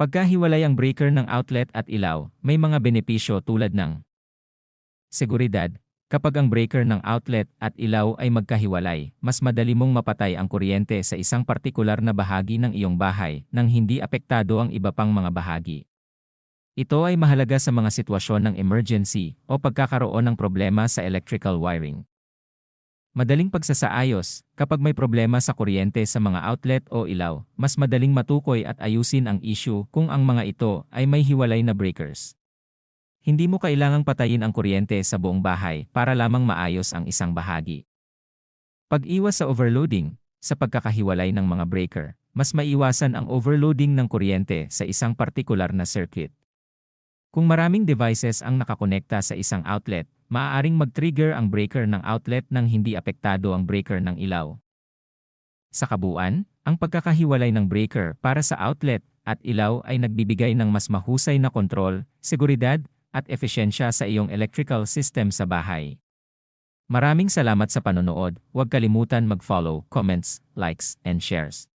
Pagkahiwalay ang breaker ng outlet at ilaw, may mga benepisyo tulad ng Seguridad, kapag ang breaker ng outlet at ilaw ay magkahiwalay, mas madali mong mapatay ang kuryente sa isang partikular na bahagi ng iyong bahay nang hindi apektado ang iba pang mga bahagi. Ito ay mahalaga sa mga sitwasyon ng emergency o pagkakaroon ng problema sa electrical wiring. Madaling pagsasaayos, kapag may problema sa kuryente sa mga outlet o ilaw, mas madaling matukoy at ayusin ang issue kung ang mga ito ay may hiwalay na breakers. Hindi mo kailangang patayin ang kuryente sa buong bahay para lamang maayos ang isang bahagi. Pag-iwas sa overloading, sa pagkakahiwalay ng mga breaker, mas maiwasan ang overloading ng kuryente sa isang partikular na circuit. Kung maraming devices ang nakakonekta sa isang outlet, maaaring mag-trigger ang breaker ng outlet nang hindi apektado ang breaker ng ilaw. Sa kabuuan, ang pagkakahiwalay ng breaker para sa outlet at ilaw ay nagbibigay ng mas mahusay na kontrol, seguridad, at efesyensya sa iyong electrical system sa bahay. Maraming salamat sa panonood. Huwag kalimutan mag-follow, comments, likes, and shares.